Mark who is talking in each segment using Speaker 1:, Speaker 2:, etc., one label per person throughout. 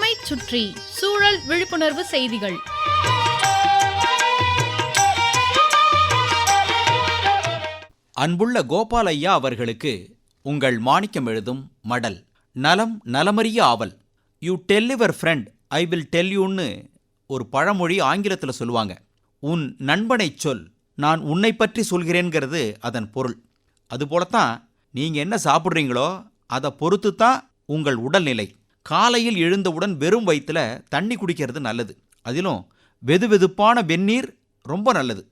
Speaker 1: சுற்றி சூழல் விழிப்புணர்வு செய்திகள்.
Speaker 2: அன்புள்ள கோபாலையா அவர்களுக்கு உங்கள் மாணிக்கம் எழுதும் மடல். நலம் நலமறிய ஆவல். You tell your friend I will tell யூன்னு ஒரு பழமொழி ஆங்கிலத்தில் சொல்லுவாங்க. உன் நண்பனைச் சொல் நான் உன்னை பற்றி சொல்கிறேங்கிறது அதன் பொருள். அதுபோலத்தான் நீங்கள் என்ன சாப்பிட்றீங்களோ அதை பொறுத்து தான் உங்கள் உடல்நிலை. காலையில் எழுந்தவுடன் வெறும் வயிற்றுல தண்ணி குடிக்கிறது நல்லது. அதிலும் வெதுவெதுப்பான வெந்நீர் ரொம்ப நல்லது.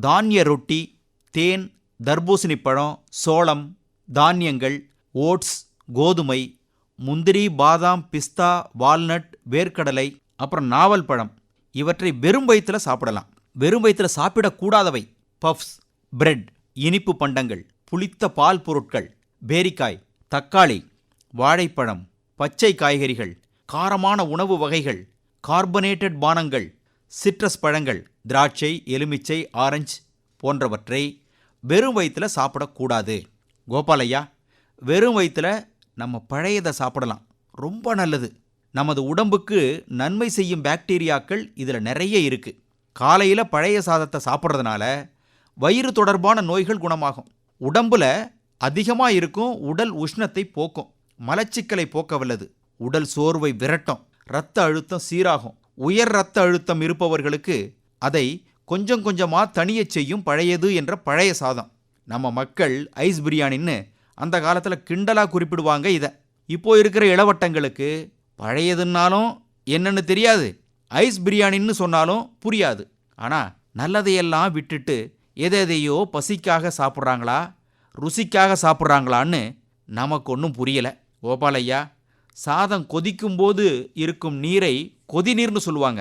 Speaker 2: தானிய ரொட்டி தேன் தர்பூசணி பழம் சோளம் தானியங்கள் ஓட்ஸ் கோதுமை முந்திரி பாதாம் பிஸ்தா வால்நட் வேர்க்கடலை அப்புறம் நாவல் பழம். இவற்றை வெறும் வயிற்றுல சாப்பிடலாம். வெறும் வயிற்றுல சாப்பிடக்கூடாதவை. பஃப்ஸ் பிரெட் இனிப்பு பண்டங்கள் புளித்த பால் பொருட்கள் பேரிக்காய் தக்காளி வாழைப்பழம் பச்சை காய்கறிகள் காரமான உணவு வகைகள் கார்பனேட்டட் பானங்கள் சிட்ரஸ் பழங்கள் திராட்சை எலுமிச்சை ஆரஞ்சு போன்றவற்றை வெறும் வயிற்றுல சாப்பிடக்கூடாது. கோபாலையா வெறும் வயிற்றுல நம்ம பழையதை சாப்பிடலாம். ரொம்ப நல்லது. நமது உடம்புக்கு நன்மை செய்யும் பாக்டீரியாக்கள் இதில் நிறைய இருக்குது காலையில் பழைய சாதத்தை சாப்பிட்றதுனால வயிறு தொடர்பான நோய்கள் குணமாகும். உடம்பில் அதிகமாக இருக்கும் உடல் உஷ்ணத்தை போக்கும். மலச்சிக்கலை போக்க வல்லது உடல் சோர்வை விரட்டும். இரத்த அழுத்தம் சீராகும். உயர் இரத்த அழுத்தம் இருப்பவர்களுக்கு அதை கொஞ்சம் கொஞ்சமாக தனிய செய்யும் பழையது என்ற பழைய சாதம். நம்ம மக்கள் ஐஸ் பிரியாணின்னு அந்த காலத்தில் கிண்டலாக குறிப்பிடுவாங்க இதை. இப்போ இருக்கிற இளவட்டங்களுக்கு பழையதுன்னாலும் என்னென்னு தெரியாது. ஐஸ் பிரியாணின்னு சொன்னாலும் புரியாது. ஆனால் நல்லதையெல்லாம் விட்டுட்டு எதையோ பசிக்காக சாப்பிட்றாங்களா ருசிக்காக சாப்பிட்றாங்களான்னு நமக்கு ஒன்றும் புரியலை. கோபாலையா சாதம் கொதிக்கும்போது இருக்கும் நீரை கொதிநீர்னு சொல்லுவாங்க.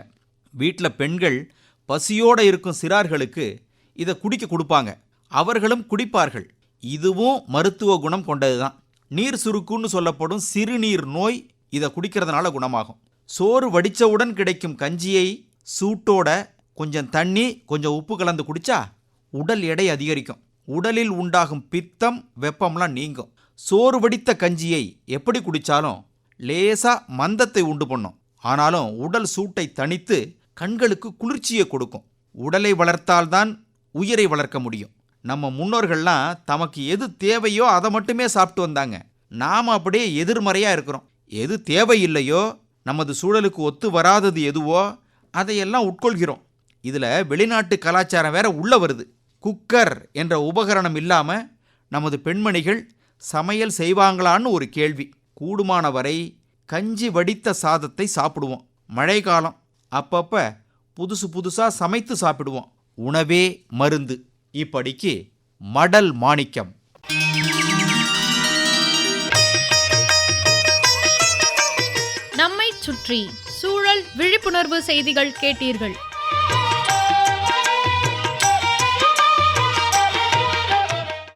Speaker 2: வீட்டில் பெண்கள் பசியோடு இருக்கும் சிறார்களுக்கு இதை குடிக்க கொடுப்பாங்க. அவர்களும் குடிப்பார்கள். இதுவும் மருத்துவ குணம் கொண்டது தான் நீர் சுருக்குன்னு சொல்லப்படும் சிறுநீர் நோய் இதை குடிக்கிறதுனால குணமாகும். சோறு வடிச்சவுடன் கிடைக்கும் கஞ்சியை சூட்டோட கொஞ்சம் தண்ணி கொஞ்சம் உப்பு கலந்து குடித்தா உடல் எடை அதிகரிக்கும். உடலில் உண்டாகும் பித்தம் வெப்பம்லாம் நீங்கும். சோறு வடித்த கஞ்சியை எப்படி குடித்தாலும் லேசாக மந்தத்தை உண்டு பண்ணும். ஆனாலும் உடல் சூட்டை தணித்து கண்களுக்கு குளிர்ச்சியை கொடுக்கும். உடலை வளர்த்தால்தான் உயிரை வளர்க்க முடியும். நம்ம முன்னோர்கள்லாம் தமக்கு எது தேவையோ அதை மட்டுமே சாப்பிட்டு வந்தாங்க. நாம் அப்படியே எதிர்மறையாக இருக்கிறோம். எது தேவையில்லையோ நமது சூழலுக்கு ஒத்து வராதது எதுவோ அதையெல்லாம் உட்கொள்கிறோம். இதில் வெளிநாட்டு கலாச்சாரம் வேற உள்ள வருது. குக்கர் என்ற உபகரணம் இல்லாமல் நமது பெண்மணிகள் சமையல் செய்வாங்களான்னு ஒரு கேள்வி. கூடுமான வரை கஞ்சி வடித்த சாதத்தை சாப்பிடுவோம். மழை காலம். அப்பப்ப புதுசு புதுசாக சமைத்து சாப்பிடுவோம். உணவே மருந்து. இப்படிக்கு மடல் மாணிக்கம்.
Speaker 1: நம்மை சுற்றி சூழல் விழிப்புணர்வு செய்திகள் கேட்டீர்கள்.